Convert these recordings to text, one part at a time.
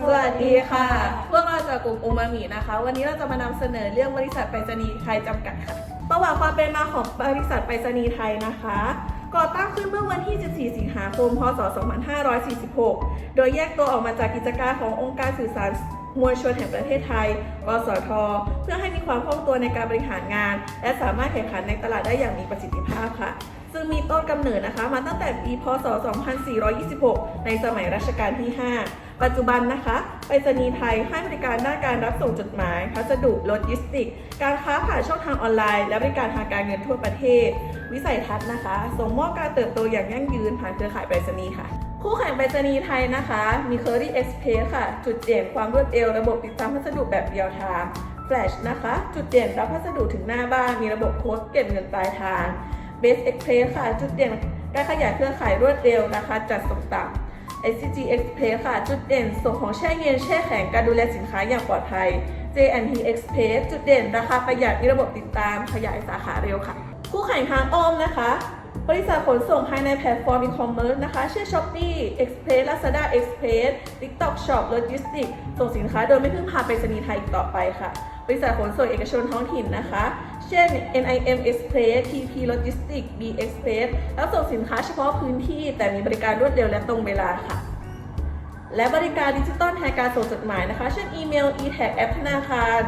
สวัสดีค่ะ พวกเราจากกลุ่มอูมามินะคะ วันนี้เราจะมานำเสนอเรื่องบริษัทไปรษณีย์ไทยจำกัดค่ะ ประวัติความเป็นมาของบริษัทไปรษณีย์ไทยนะคะ ก่อตั้งขึ้นเมื่อวันที่ 14 สิงหาคม พศ 2546 โดยแยกตัวออกมาจากกิจการขององค์การสื่อสารมวลชนแห่งประเทศไทย กสท เพื่อให้มีความคล่องตัวในการบริหารงาน และสามารถแข่งขันในตลาดได้อย่างมีประสิทธิภาพค่ะ ซึ่งมีต้นกำเนิดนะคะ มาตั้งแต่ปี พศ 2426 ในสมัยรัชกาลที่ 5 ปัจจุบันนะคะไปรษณีย์ไทยให้บริการด้านการรับส่งจดหมาย พัสดุโลจิสติก การค้าผ่านช่องทางออนไลน์ และบริการทางการเงินทั่วประเทศ วิสัยทัศน์นะคะ ส่งมอบการเติบโตอย่างยั่งยืนผ่านเครือข่ายไปรษณีย์ค่ะ คู่แข่งไปรษณีย์ไทยนะคะ มี Curry Express ค่ะ จุดเด่นความรวดเร็วระบบติดตามพัสดุแบบเรียลไทม์ Flash นะคะ จุดเด่นรับพัสดุถึงหน้าบ้านมีระบบโค้ดเก็บเงินปลายทาง Base Express ค่ะ จุดเด่นการขยายเครือข่ายรวดเร็วนะคะจัดส่งต่ำ SCG Express ค่ะ จุดเด่นส่งของแช่เย็นแช่แข็งการดูแลสินค้าอย่างปลอดภัย JNT Express จุดเด่นราคาประหยัดมีระบบติดตามขยายสาขาเร็วค่ะ คู่แข่งทางอ้อมนะคะ บริษัทขนส่งภายในแพลตฟอร์ม e-commerce นะคะ เช่น Shopee Express Lazada Express TikTok Shop Logistics ส่งสินค้าโดยไม่พึ่งพาไปรษณีย์ไทยอีกต่อไปค่ะ บริษัทขนส่งเอกชนท้องถิ่นนะคะ เช่น NIM Express TP Logistics B Express แล้วส่งสินค้าเฉพาะพื้นที่ แต่มีบริการรวดเร็วและตรงเวลาค่ะ และบริการดิจิตอลแทนการส่งจดหมายนะคะ เช่นอีเมล e-tag แอปธนาคาร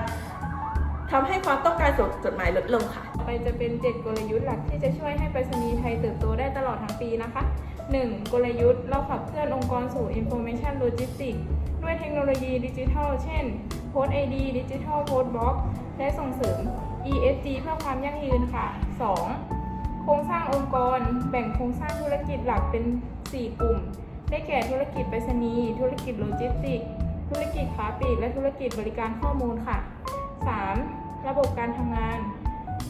ทำให้ความต้องการส่งจดหมายลดลงค่ะต่อไปจะเป็น 7 กลยุทธ์หลักที่จะช่วยให้ไปรษณีย์ไทยเติบโตได้ตลอดทั้งปีนะคะ 1. กลยุทธ์เราขับเคลื่อนองค์กรสู่ Information Logistics ด้วยเทคโนโลยีดิจิทัล เช่น Post ID Digital Post Box และส่งเสริม ESG เพื่อความยั่งยืนค่ะ 2. โครงสร้างองค์กร แบ่งโครงสร้างธุรกิจหลักเป็น 4 กลุ่ม ได้แก่ธุรกิจไปรษณีย์ ธุรกิจโลจิสติก ธุรกิจค้าปลีก และธุรกิจบริการข้อมูลค่ะ 3. ระบบการทำงาน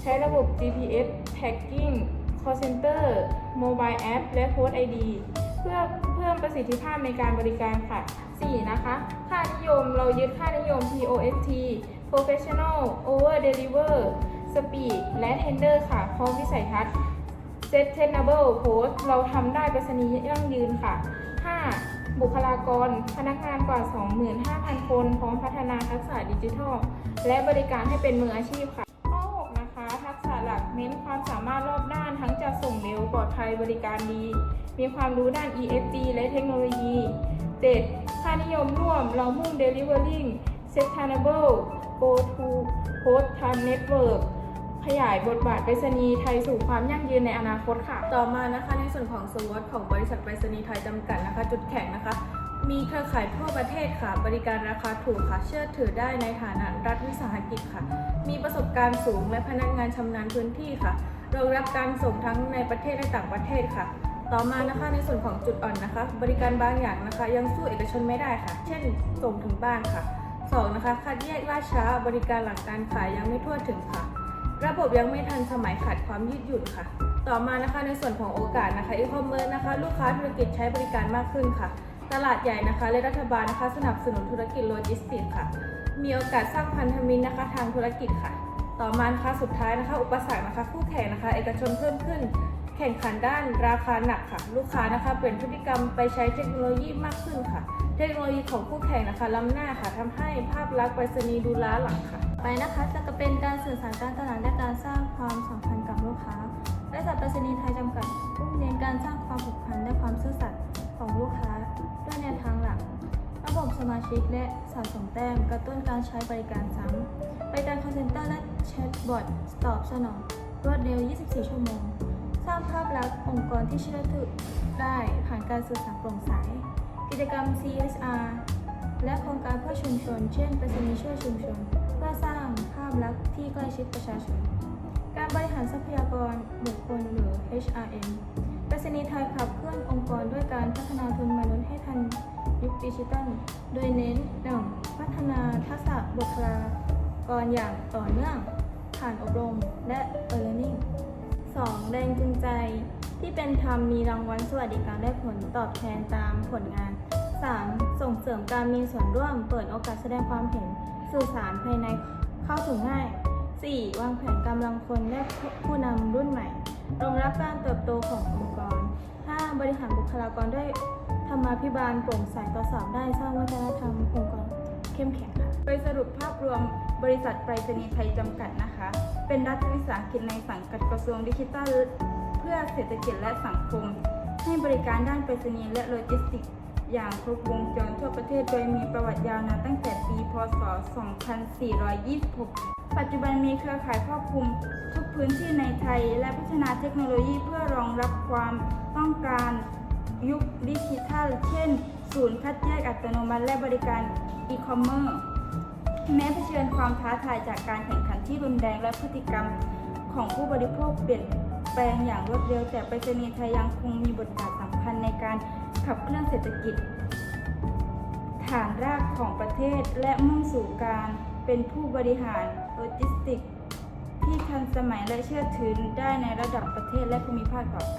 ใช้ระบบ GPS Tagging Call Center Mobile App และ Post ID เพื่อเพิ่มประสิทธิภาพในการบริการค่ะ 4. นะคะ ค่านิยมเรายึดค่านิยม POST Professional Over Deliver Speed และ Tender ค่ะพร้อมวิสัยทัศน์ Sustainable Post เราทำได้ปรษณีย์ยั่งยืนค่ะ 5. บุคลากร พนักงานกว่า 25,000 คน พร้อมพัฒนาทักษะดิจิทัล และบริการให้เป็นมืออาชีพค่ะข้อ6นะคะ ทักษะหลักเน้นความสามารถรอบด้านทั้งจะส่งเร็วปลอดภัยบริการดี มีความรู้ด้าน ESG และเทคโนโลยี 7. ค่านิยมร่วม เรามุ่ง delivering sustainable go to post time network ขยายบทบาทไปรษณีย์ไทยสู่ความยั่งยืนในอนาคตค่ะ ต่อมานะคะในส่วนของสวอตของบริษัทไปรษณีย์ไทยจำกัดนะคะ จุดแข็งนะคะ มีเครือข่ายทั่วประเทศค่ะ บริการราคาถูกค่ะ เชื่อถือได้ในฐานะรัฐวิสาหกิจค่ะ มีประสบการณ์สูงและพนักงานชำนาญพื้นที่ค่ะรองรับการส่งทั้งในประเทศและต่างประเทศค่ะ ต่อมานะคะในส่วนของจุดอ่อนนะคะ บริการบางอย่างนะคะ ยังสู้เอกชนไม่ได้ค่ะ เช่น ส่งถึงบ้านค่ะสองนะคะคัดแยกล่าช้า บริการหลังการขายยังไม่ทั่วถึงค่ะ ระบบยังไม่ทันสมัยขาดความยืดหยุ่นค่ะ ต่อมานะคะในส่วนของโอกาสนะคะอีคอมเมิร์ซนะคะลูกค้าธุรกิจใช้บริการมากขึ้นค่ะ ตลาดใหญ่นะคะและรัฐบาลนะคะ สนับสนุนธุรกิจโลจิสติกส์ค่ะ มีโอกาสสร้างพันธมิตรนะคะทางธุรกิจค่ะ ต่อมานะคะสุดท้ายนะคะ อุปสรรคนะคะคู่แข่งนะคะ เอกชนเพิ่มขึ้น แข่งขันด้านราคาหนักค่ะ ลูกค้านะคะเปลี่ยนพฤติกรรมไปใช้เทคโนโลยีมากขึ้นค่ะ เทคโนโลยีของคู่แข่งนะคะล้ำหน้าค่ะทำให้ภาพลักษณ์ไปรษณีย์ดูล้าหลังค่ะ ไปนะคะจะเป็นการสื่อสารการตลาดและการสร้างความสัมพันธ์กับลูกค้าบริษัทไปรษณีย์ไทยจำกัดมุ่งเน้นการสร้างความผูกพันและความซื่อสัตย์ของลูกค้าด้วยแนวทางหลัก ระบบสมาชิกและสะสมแต้มกระตุ้นการใช้บริการซ้ำบริการคอนเซนเตอร์และแชทบอทตอบสนองรวดเร็ว 24 ชั่วโมง สร้างภาพลักษณ์องค์กรที่เชื่อถือได้ผ่านการสื่อสารโปร่งใส กิจกรรม CSR และโครงการเพื่อชุมชน เช่นไปรษณีย์ช่วยชุมชน เพื่อสร้างภาพลักษณ์ที่ใกล้ชิดประชาชน การบริหารทรัพยากรบุคคลหรือ HRM ไปรษณีย์ไทยขับเคลื่อนองค์กรด้วยการพัฒนาทุนมนุษย์ให้ทันยุคดิจิทัล โดยเน้น 1. พัฒนาทักษะบุคลากรอย่างต่อเนื่อง ผ่านอบรมและ e-learning 2. แรงจูงใจ ที่เป็นธรรมมีรางวัลสวัสดิการและผลตอบแทนตามผลงาน 3. ส่งเสริมการมีส่วนร่วม เปิดโอกาสแสดงความเห็น สื่อสารภายในเข้าถึงง่าย 4. วางแผนกำลังคนและผู้นำรุ่นใหม่ รองรับการเติบโตขององค์กร 5. บริหารบุคลากรด้วยธรรมาภิบาลโปร่งใสตรวจสอบได้สร้างวัฒนธรรมองค์กร โดยสรุปภาพรวมบริษัทไปรษณีย์ไทยจำกัดนะคะ เป็นรัฐวิสาหกิจในสังกัดกระทรวงดิจิทัล เพื่อเศรษฐกิจและสังคม ให้บริการด้านไปรษณีย์และโลจิสติกส์อย่างครบวงจรทั่วประเทศโดยมีประวัติยาวนานตั้งแต่ปี พศ 2426 ปัจจุบันมีเครือข่ายครอบคลุมทุกพื้นที่ในไทย และพัฒนาเทคโนโลยีเพื่อรองรับความต้องการ ยุคดิจิทัล เช่น ศูนย์คัดแยกอัตโนมัติและบริการอีคอมเมิร์ซแม้เผชิญความท้าทายจากการแข่งขันที่รุนแรงและพฤติกรรมของผู้บริโภคเปลี่ยนแปลงอย่างรวดเร็ว แต่ไปรษณีย์ไทยยังคงมีบทบาทสำคัญในการขับเคลื่อนเศรษฐกิจ ฐานรากของประเทศและมุ่งสู่การเป็นผู้บริหารโลจิสติกส์ที่ทันสมัยและเชื่อถือได้ในระดับประเทศและภูมิภาคต่อไป